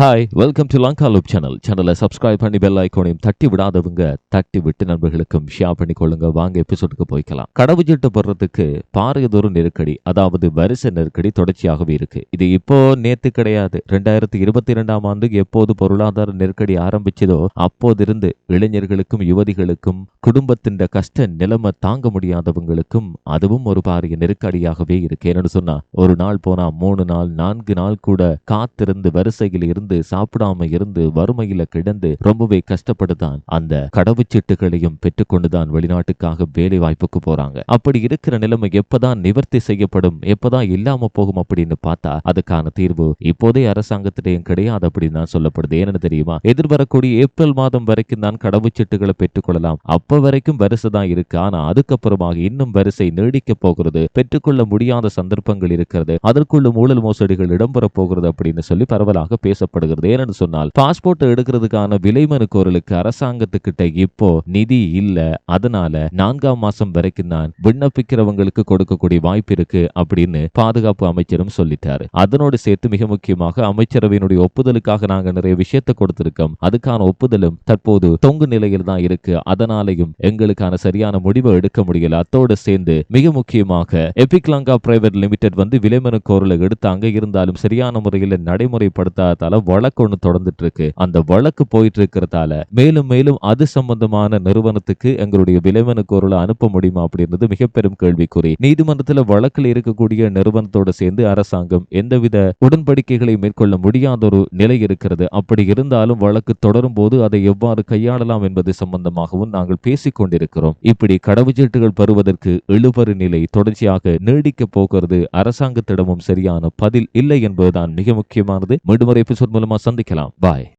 Hi welcome to Lanka loop channel சேனலை subscribe பண்ணி bell ஐக்கோனையும் தட்டி விடாதவங்க தட்டி விட்டு நண்பர்களுக்கும் ஷேர் பண்ணி கொள்ளுங்க. வாங்க எபிசோடுக்கு போய்க்கலாம். கடவுச்சீட்டு போடுறதுக்கு பாரியதொரு நெருக்கடி அதாவது வரிசை நெருக்கடி தொடர்ச்சியாகவே இருக்கு. இது இப்போ நேத்து கிடையாது. ரெண்டாயிரத்தி இருபத்தி இரண்டாம் ஆண்டு எப்போது பொருளாதார நெருக்கடி ஆரம்பிச்சதோ அப்போதிருந்து இளைஞர்களுக்கும் யுவதிகளுக்கும் குடும்பத்தின் கஷ்ட நிலைமை தாங்க முடியாதவங்களுக்கும் அதுவும் ஒரு பாரிய நெருக்கடியாகவே இருக்கு. என்னன்னு சொன்னா ஒரு நாள் போனா மூணு நாள் நான்கு நாள் கூட காத்திருந்து வரிசையில் இருந்து சாப்பிடாம இருந்து வறுமையில கிடந்து ரொம்பவே கஷ்டப்படுதான். அந்த கடவுச்சீட்டுகளையும் பெற்றுக்கொண்டுதான் வெளிநாட்டுக்காக வேலை வாய்ப்புக்கு போறாங்க. அப்படி இருக்கிற நிலைமை எப்பதான் நிவர்த்தி செய்யப்படும் எப்பதான் இல்லாம போகும் அப்படின்னு பார்த்தா அதுக்கான தீர்வு இப்போதைய அரசாங்கத்திடையும் கிடையாது அப்படின்னு தான் சொல்லப்படுது. ஏன்னு தெரியுமா? எதிர்வரக்கூடிய ஏப்ரல் மாதம் வரைக்கும் தான் கடவுச்சீட்டுகளை பெற்றுக்கொள்ளலாம். அப்ப வரைக்கும் வரிசை தான் இருக்கு. ஆனா அதுக்கப்புறமாக இன்னும் வரிசை நீடிக்க போகிறது. பெற்றுக்கொள்ள முடியாத சந்தர்ப்பங்கள் இருக்கிறது. அதற்குள்ள ஊழல் மோசடிகள் இடம்பெற போகிறது அப்படின்னு சொல்லி பரவலாக பேசப்படும் தேவைப்படுகிறது ஏன்னு சொன்னால் பாஸ்போர்ட் எடுக்கிறதுக்கான விலைமனு கோரலுக்கு அரசாங்கத்துக்கிட்ட இப்போ நிதி இல்ல. அதனால நான்காம் மாசம் வரைக்கும் தான் விண்ணப்பிக்கிறவங்களுக்கு கொடுக்கக்கூடிய வாய்ப்பு இருக்கு அப்படின்னு பாதுகாப்பு அமைச்சரும் சொல்லிட்டாரு. அதனோடு சேர்த்து மிக முக்கியமாக அமைச்சரவையினுடைய ஒப்புதலுக்காக நாங்க நிறைய விஷயத்தை கொடுத்திருக்கோம். அதுக்கான ஒப்புதலும் தற்போது தொங்கு நிலையில் தான் இருக்கு. அதனாலையும் எங்களுக்கான சரியான முடிவை எடுக்க முடியல. அத்தோடு சேர்ந்து மிக முக்கியமாக எபிக்லாங்கா பிரைவேட் லிமிடெட் வந்து விலைமனு கோரலை எடுத்தாங்க. இருந்தாலும் சரியான முறையில் நடைமுறைப்படுத்தாதால வழக்கு ஒன்று தொடர்ந்துட்டு இருக்கு அந்த வழக்கு போயிட்டு இருக்கிறதால மேலும் மேலும் அது சம்பந்தமான நிறுவனத்துக்கு எங்களுடைய விலைமனு கோரலை அனுப்ப முடியுமா அப்படின்றது மிக பெரும் கேள்விக்குறி. நீதிமன்றத்தில் வழக்கில் இருக்கக்கூடிய நிறுவனத்தோட சேர்ந்து அரசாங்கம் எந்தவித உடன்படிக்கைகளை மேற்கொள்ள முடியாத ஒரு நிலை இருக்கிறது. அப்படி இருந்தாலும் வழக்கு தொடரும் போது அதை எவ்வாறு கையாளலாம் என்பது சம்பந்தமாகவும் நாங்கள் பேசிக் கொண்டிருக்கிறோம் இப்படி கடவுச்சீட்டுகள் பெறுவதற்கு இழுபறி நிலை தொடர்ச்சியாக நீடிக்க போகிறது அரசாங்கத்திடமும் சரியான பதில் இல்லை என்பதுதான் மிக முக்கியமானது. மீண்டும் ஒரு எபிசோட் மூலமா சந்திக்கலாம். பாய்